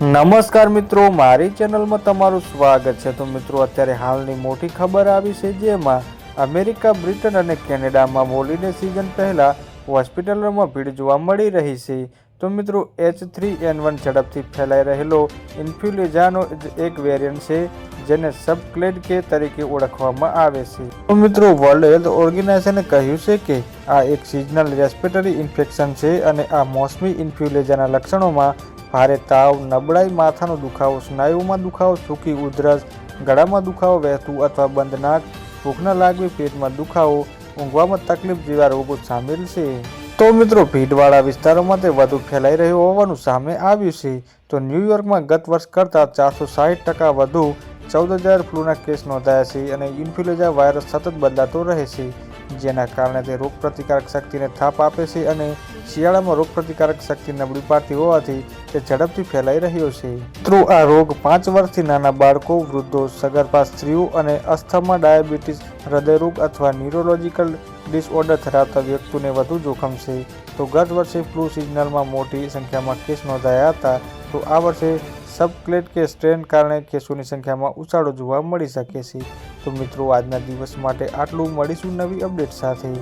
નમસ્કાર મિત્રો, મારી ચેનલમાં તમારું સ્વાગત છે. તો મિત્રો, અત્યારે હાલની મોટી ખબર આવી છે જેમાં અમેરિકા, બ્રિટન અને કેનેડામાં હોલિડે સિઝન પહેલાં હોસ્પિટલોમાં ભીડ જોવા મળી રહી છે. તો મિત્રો, એચ થ્રી એન વન ઝડપથી ફેલાઈ રહેલો ઇન્ફ્લુએન્ઝાનો એક વેરિયન્ટ છે, જેને સબક્લેડ કે તરીકે ઓળખવામાં આવે છે. તો મિત્રો, વર્લ્ડ હેલ્થ ઓર્ગેનાઇઝેશને કહ્યું છે કે આ એક સિઝનલ રેસ્પિરેટરી ઇન્ફેક્શન છે અને આ મોસમી ઇન્ફ્લુએન્ઝાના લક્ષણોમાં ભારે તાવ, નબળાઈ, માથાનો દુખાવો, સ્નાયુમાં દુખાવો, સૂકી ઉધરસ, ગળામાં દુખાવો, વહેતું અથવા બંધ નાક ભૂખ લાગવી, પેટમાં દુખાવો, ઊંઘવામાં તકલીફ જેવા રોગો સામેલ છે. તો મિત્રો, ભીડવાળા વિસ્તારોમાં તે વધુ ફેલાઈ રહ્યો હોવાનું સામે આવ્યું છે. તો ન્યૂયોર્કમાં ગત વર્ષ કરતાં ચારસો સાહીઠ ટકા વધુ ચૌદ હજાર ફ્લૂના કેસ નોંધાયા છે અને ઇન્ફ્લુએન્ઝા વાયરસ સતત બદલાતો રહે છે, જેના કારણે તે રોગપ્રતિકારક શક્તિને થાપ આપે છે અને શિયાળામાં રોગપ્રતિકારક શક્તિ નબળી પાડતી હોવાથી તે ઝડપથી ફેલાઈ રહ્યો છે. ત્રુ આ રોગ પાંચ વર્ષથી નાના બાળકો, વૃદ્ધો, સગર્ભા સ્ત્રીઓ અને અસ્થમા ડાયાબિટીસ, હૃદયરોગ અથવા ન્યુરોલોજીકલ ડિસઓર્ડર ધરાવતા વ્યક્તિઓને વધુ જોખમ છે. તો ગત વર્ષે ફ્લૂ સિઝનલમાં મોટી સંખ્યામાં કેસ નોંધાયા હતા. તો આ વર્ષે સબક્લેટ કે સ્ટ્રેન કારણે કેસોની સંખ્યામાં ઉછાળો જોવા મળી શકે છે. તો મિત્રો, આજના દિવસ માટે આટલું. મળીશું નવી અપડેટ સાથે.